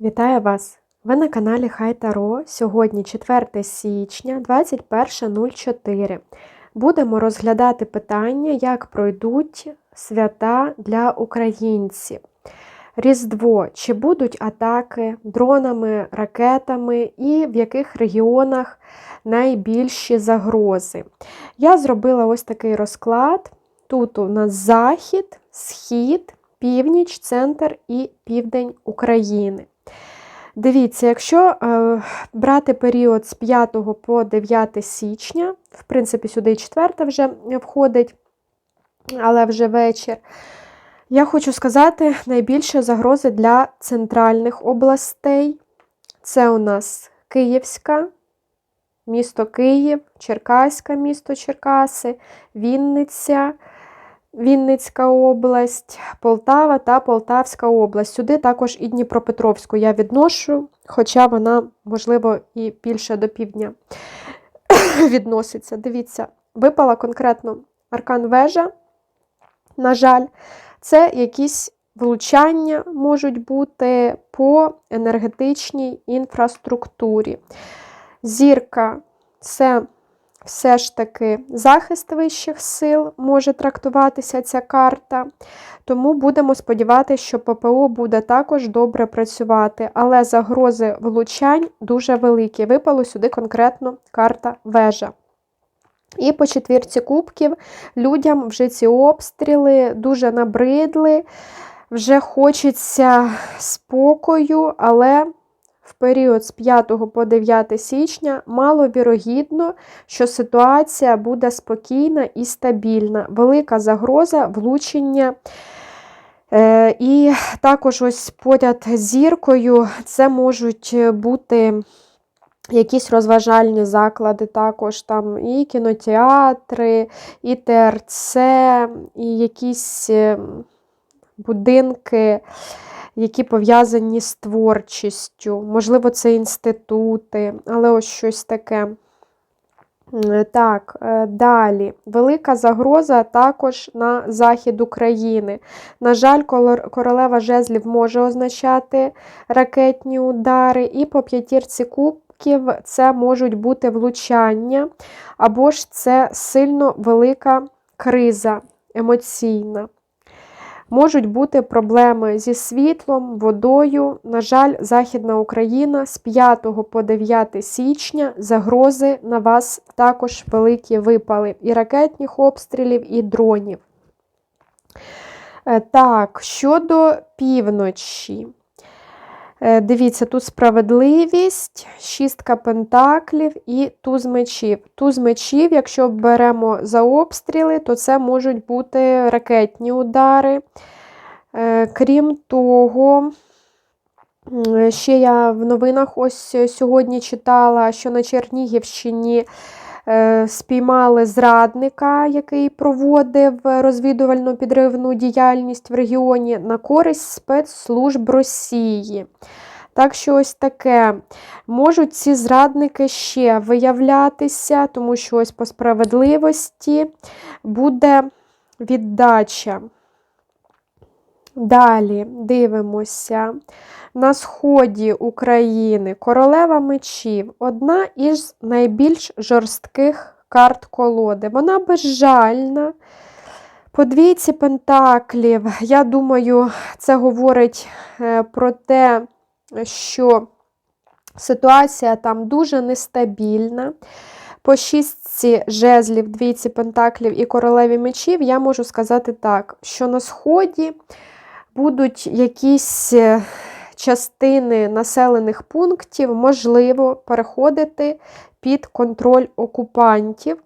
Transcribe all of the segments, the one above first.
Вітаю вас! Ви на каналі Хай Таро. Сьогодні 4 січня 21.04. Будемо розглядати питання, як пройдуть свята для українців. Різдво, чи будуть атаки дронами, ракетами і в яких регіонах найбільші загрози. Я зробила ось такий розклад. Тут у нас захід, схід, північ, центр і південь України. Дивіться, якщо е, брати період з 5 по 9 січня, в принципі, сюди і 4 вже входить, але вже вечір, я хочу сказати, найбільше загрози для центральних областей. Це у нас Київська, місто Київ, Черкаська місто Черкаси, Вінниця. Вінницька область, Полтава та Полтавська область. Сюди також і Дніпропетровську я відношу, хоча вона, можливо, і більше до півдня відноситься. Дивіться, випала конкретно аркан вежа. На жаль, це якісь влучання можуть бути по енергетичній інфраструктурі. Зірка це все ж таки захист вищих сил може трактуватися ця карта. Тому будемо сподіватися, що ППО буде також добре працювати, але загрози влучань дуже великі. Випало сюди конкретно карта вежа. І по четвірці кубків людям вже ці обстріли дуже набридли, вже хочеться спокою, але в період з 5 по 9 січня маловірогідно, що ситуація буде спокійна і стабільна. Велика загроза влучення. Е, і також ось поряд з зіркою це можуть бути якісь розважальні заклади, також там і кінотеатри, і ТРЦ, і якісь ем, будинки які пов'язані з творчістю, можливо, це інститути, але ось щось таке. Так, е, далі. Велика загроза також на захід України. На жаль, королева жезлів може означати ракетні удари, і по п'ятірці кубків це можуть бути влучання, або ж це сильно велика криза емоційна. Можуть бути проблеми зі світлом, водою. На жаль, Західна Україна з 5 по 9 січня загрози на вас також великі випали і ракетних обстрілів, і дронів. Е, так, щодо півночі. Е, дивіться, тут справедливість, шістка пентаклів і туз мечів. Туз мечів, якщо беремо за обстріли, то це можуть бути ракетні удари. Е, крім того, ще я в новинах ось сьогодні читала, що на Чернігівщині спіймали зрадника, який проводив розвідувальну підривну діяльність в регіоні на користь спецслужб Росії. Так що ось таке. Можуть ці зрадники ще виявлятися, тому що ось по справедливості буде віддача. Далі дивимося. На сході України королева мечів одна із найбільш жорстких карт колоди. Вона безжальна. По двійці пентаклів, я думаю, це говорить е, про те, що ситуація там дуже нестабільна. По шістці жезлів, двійці пентаклів і королеві мечів я можу сказати так, що на сході будуть якісь е, частини населених пунктів, можливо, переходити під контроль окупантів,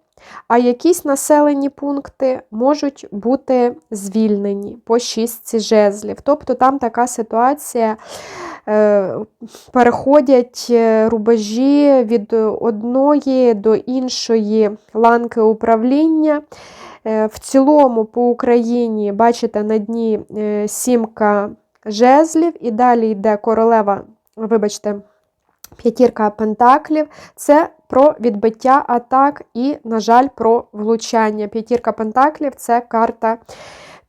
а якісь населені пункти можуть бути звільнені по шістці жезлів. Тобто там така ситуація. Е, переходять е, рубежі від одної до іншої ланки управління. Е, в цілому по Україні, бачите, на дні е, сімка жезлів, і далі йде королева, вибачте, п'ятірка пентаклів. Це про відбиття атак і, на жаль, про влучання. П'ятірка пентаклів це карта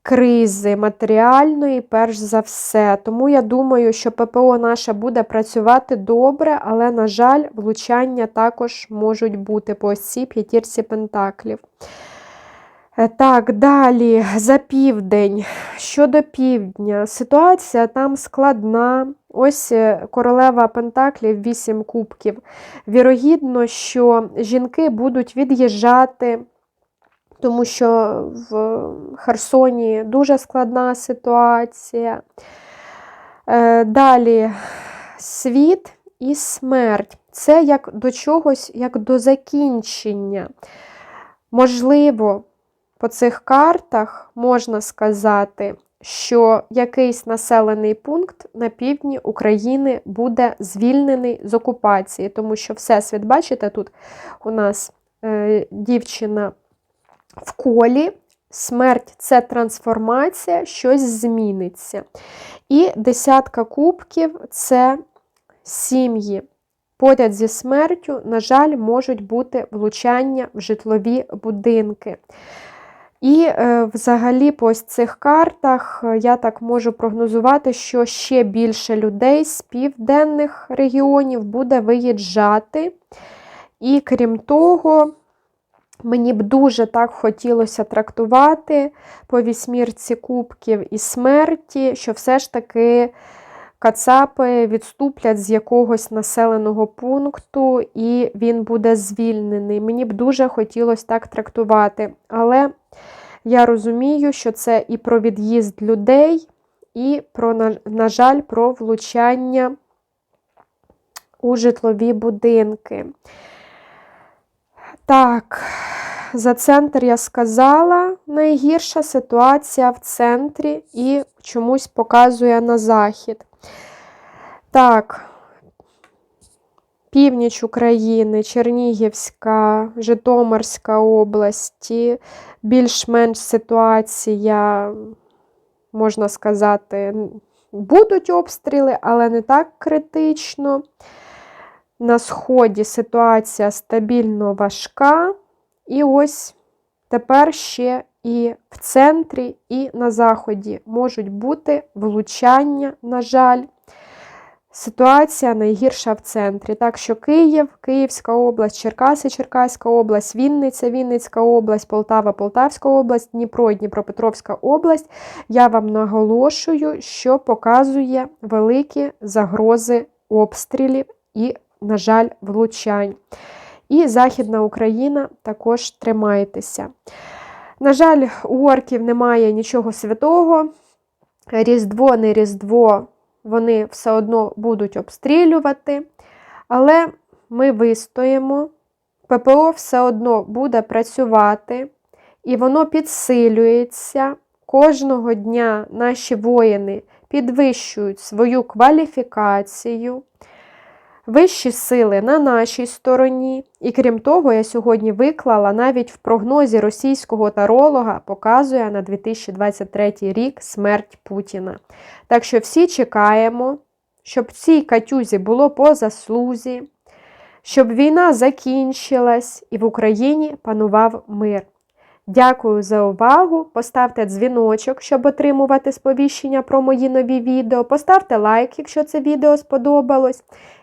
кризи матеріальної, перш за все. Тому я думаю, що ППО наше буде працювати добре, але, на жаль, влучання також можуть бути по ось цій п'ятірці пентаклів. Е, Так, далі за південь. Щодо півдня, ситуація там складна. Ось е, королева Пентаклів, 8 кубків. Вірогідно, що жінки будуть від'їжджати, тому що в Херсоні дуже складна ситуація. Е, Далі світ і смерть. Це як до чогось, як до закінчення. Можливо, по цих картах можна сказати, що якийсь населений пункт на півдні України буде звільнений з окупації, тому що Всесвіт, бачите, тут у нас е, дівчина в колі, смерть це трансформація, щось зміниться. І десятка кубків це сім'ї. Поряд зі смертю, на жаль, можуть бути влучання в житлові будинки. І е, взагалі по ось цих картах е, я так можу прогнозувати, що ще більше людей з південних регіонів буде виїжджати. І крім того, мені б дуже так хотілося трактувати по вісьмірці кубків і смерті, що все ж таки кацапи відступлять з якогось населеного пункту, і він буде звільнений. Мені б дуже хотілося так трактувати. Але я розумію, що це і про від'їзд людей, і про, на, жаль, про влучання у житлові будинки. Так, за центр я сказала, найгірша ситуація в центрі і чомусь показує на захід. Так, північ України, Чернігівська, Житомирська області, більш-менш ситуація, можна сказати, будуть обстріли, але не так критично. На сході ситуація стабільно важка. І ось тепер ще і в центрі, і на заході можуть бути влучання, на жаль. Ситуація найгірша в центрі. Так що Київ, Київська область, Черкаси, Черкаська область, Вінниця, Вінницька область, Полтава, Полтавська область, Дніпро, Дніпропетровська область. Я вам наголошую, що показує великі загрози обстрілів і, на жаль, влучань. І Західна Україна також тримайтеся. На жаль, у орків немає нічого святого. Різдво, не Різдво, вони все одно будуть обстрілювати. Але ми вистоїмо, ППО все одно буде працювати, і воно підсилюється. Кожного дня наші воїни підвищують свою кваліфікацію. Вищі сили на нашій стороні, і крім того, я сьогодні виклала навіть в прогнозі російського таролога показує на 2023 рік смерть Путіна. Так що всі чекаємо, щоб цій катюзі було по заслузі, щоб війна закінчилась і в Україні панував мир. Дякую за увагу. Поставте дзвіночок, щоб отримувати сповіщення про мої нові відео. Поставте лайк, якщо це відео сподобалось.